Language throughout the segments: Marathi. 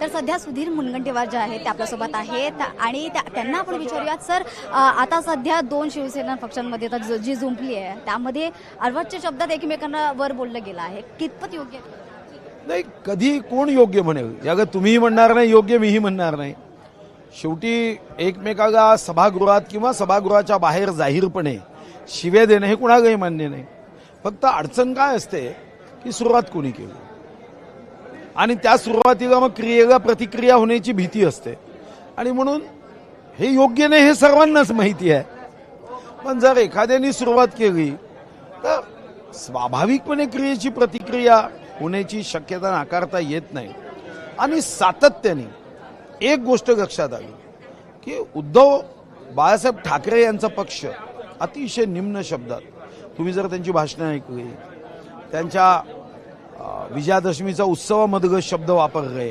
तर सध्या सुधीर मुनगंटीवार जे आहेत ते आपल्यासोबत आहेत आणि त्या- त्यांना आपण विचारूयात सर आता सध्या दोन शिवसेना पक्षांमध्ये आता जी जुंपली आहे त्यामध्ये अर्वाच्य शब्दात एकमेकांना वर बोललं गेलं आहे. कितपत योग्य नाही कधी कोण योग्य म्हणेल? याग तुम्हीही म्हणणार नाही योग्य मीही म्हणणार नाही. शेवटी एकमेकाला सभागृहात किंवा सभागृहाच्या बाहेर जाहीरपणे शिवे देणं हे कुणालाही मान्य नाही. फक्त अडचण काय असते की सुरुवात कोणी केली? आणि त्या सुरुवातीला मग क्रियेला प्रतिक्रिया होण्याची भीती असते. आणि म्हणून हे योग्य नाही हे सर्वांनाच माहिती आहे. पण जर एखाद्याने सुरुवात केली तर स्वाभाविकपणे क्रियेची प्रतिक्रिया होण्याची शक्यता नाकारता येत नाही. आणि सातत्याने एक गोष्ट लक्षात आली की उद्धव बाळासाहेब ठाकरे यांचा पक्ष अतिशय निम्न शब्दात तुम्ही जर त्यांची भाषणं ऐकली त्यांच्या विजयादशमीचा उत्सवामधलं शब्द वापरले.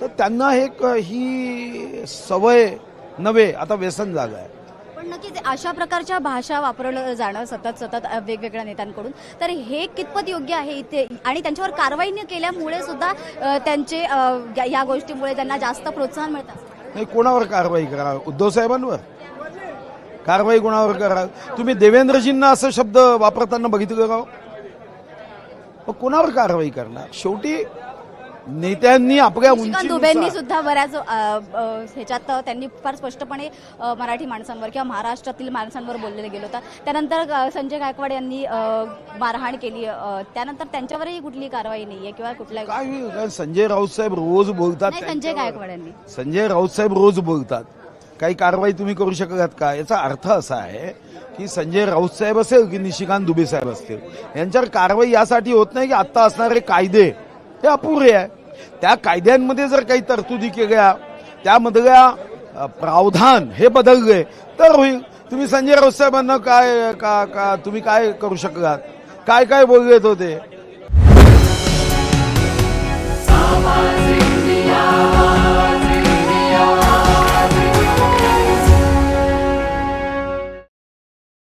तर त्यांना हे ही सवय नव्हे आता व्यसन झालं आहे. पण नक्कीच अशा प्रकारच्या भाषा वापरलं जाणं सतत सतत वेगवेगळ्या नेत्यांकडून. तर हे कितपत योग्य आहे इथे? आणि त्यांच्यावर कारवाई न केल्यामुळे सुद्धा त्यांचे या- गोष्टीमुळे त्यांना जास्त प्रोत्साहन मिळतं नाही कोणावर कारवाई करा? उद्धव साहेबांवर? कारवाई कोणावर करा? तुम्ही देवेंद्रजींना असं शब्द वापरताना बघितलं का हो? मग कोणावर कारवाई करणार? शेवटी नेत्यांनी आपल्या निशिकांत दुबेंनी उंची सुद्धा बऱ्याच ह्याच्यात त्यांनी फार स्पष्टपणे मराठी माणसांवर किंवा महाराष्ट्रातील माणसांवर बोललेलं गेलं होतं. त्यानंतर संजय गायकवाड यांनी मारहाण केली. त्यानंतर त्यांच्यावरही कुठली कारवाई नाहीये किंवा कुठल्या संजय राऊत साहेब रोज बोलतात संजय गायकवाड यांनी. संजय राऊत साहेब रोज बोलतात. काही कारवाई तुम्ही करू शकत का? याचा अर्थ असा आहे की संजय राऊत साहेब असेल की निशिकांत दुबे साहेब असतील यांच्यावर कारवाई यासाठी होत नाही की आत्ता असणारे कायदे हे अपुरे आहे. त्या कायद्यांमध्ये जर काही तरतुदी केल्या त्यामधल्या प्रावधान हे बदलले तर होईल. तुम्ही संजय राऊत साहेबांना काय का का तुम्ही काय करू शकलात? काय काय बोललेत होते